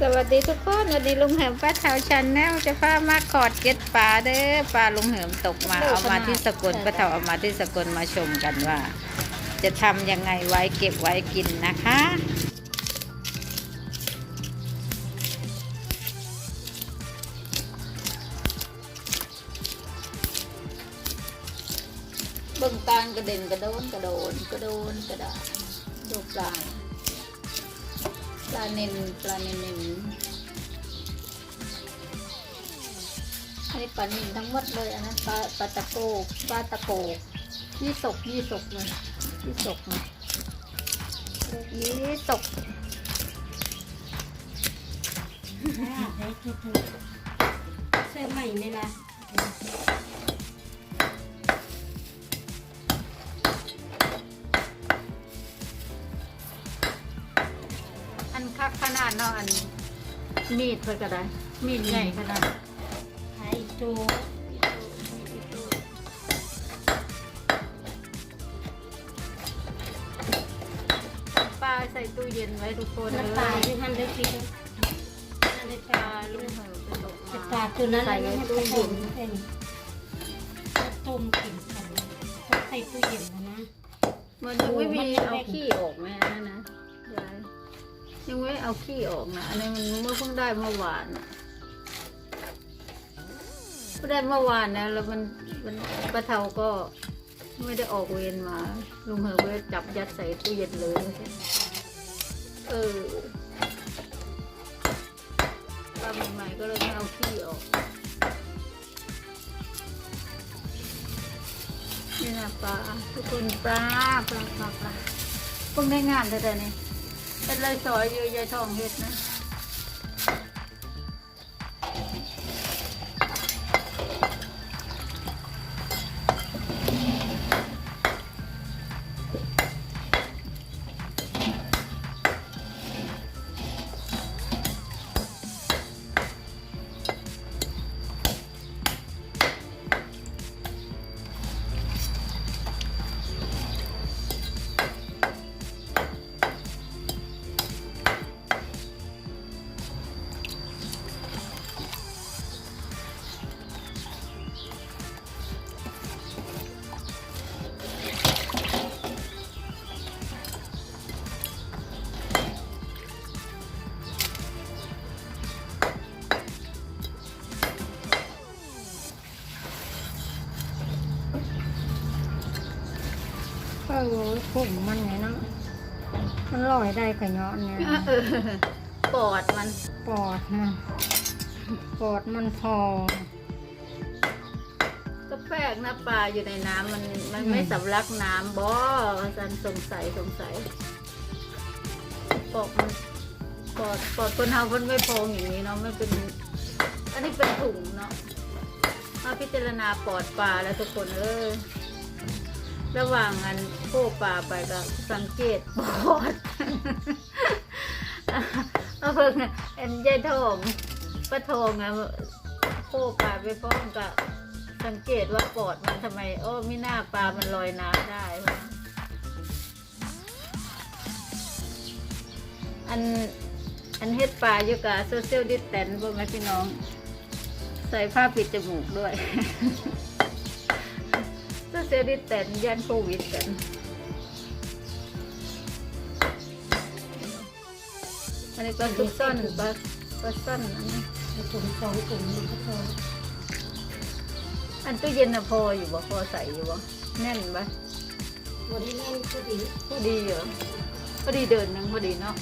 สวัสดีทุกคนวันนี้ลุงเหิมป้าเทาชันแนลจะพามาขอดเก็ดปลาเด้อปลาลุงเหิมตกมาเอามาที่สกลป้าเทาเอามาที่สกลมาชมกันว่า จะทำยังไงไว้เก็บไว้กินนะคะเบิ่งตาลกระเด็นกระโดนกระโดนกระโดนกระดาษดูปลา ปลาเนนปลาเนนเนนอันนี้ปลาเนนทั้งหมดเลย อันนั้นปลาปลาตะโกปลาตะโกยี่สกยี่สกเลยยี่สกเลยยี่สกเสื้อใหม่นี่ละอันคั กขนาดเนาะอันมีดเพื่อก็ได้ มีดใหญ่ขนาดไอ้โจปลาใส่ตู้เย็นไว้ทุกคนน้ำปลาที่ท่านได้กินท่านได้ปปลาลาลุงเหิมไปตกแต่มาปลาตัวนั้นใส่ไว้ตู้เย็นต้มกินกันใส่ตู้เย็นนะมันไม่มีเอาขี้ออกไหมนะนะ ยังไม่เอาขี้ออกนะ อันนี้มันเมื่อเพิ่งได้เมื่อวานเพิ่งได้เมื่อวานนะ แล้วมันมันป้าเทาก็ไม่ได้ออกเวรมา ลุงเหิมก็จับยัดใส่ตู้เย็นเลย เออปลาใหม่ๆก็เลยไม่เอาขี้ออกนี่นะปลาทุกคนปลาปลาปลาปลาพวกได้งานแต่แต่นี่ เป็นเลยซอยอยู่ยายทองเฮ็ดนะ ออผมมันไงเนาะมันลอยได้กระเนาะเนี่ยปอดมัน ปอดมันปอดมันพองก็แปลกนะปลาอยู่ในน้ำมันมันไม่สำลักน้ำบ่อาจารย์สงสัยสงสัยปอดมันปอดปอดคนเฮามันไม่พองอย่างนี้เนาะไม่เป็น อันนี้เป็นถุงเนาะมาพิจารณาปอดปลาแล้วทุกคนเออ ระหว่างอันโค้ปลาไปก็สังเกตปอดเอาเพิ่งเอ็นยายทองป้าทองอะโค้ปลาไปพร้อมกับสังเกตว่าปอดมันทำไม โอ้ไม่น่าปลามันลอยน้ำได้อันอันเฮ็ดปลาอยู่กับโซเชียลดิสแตนบ่แม่พี่น้อง ใส่ผ้าปิดจมูกด้วย โซเชียดิสแตนยันโควิดกันอันนี้ปลาซุกซ่อนปลาปลาซ่อนอันนี้ถุงสองถุงมันก็พออันตู้เย็นนะพออยู่บ่พอใส่อยู่บ่แน่นปะวันนี้แน่นก็ดีพอดีเหรอพอดีเดินหนึงพอดีเนาะ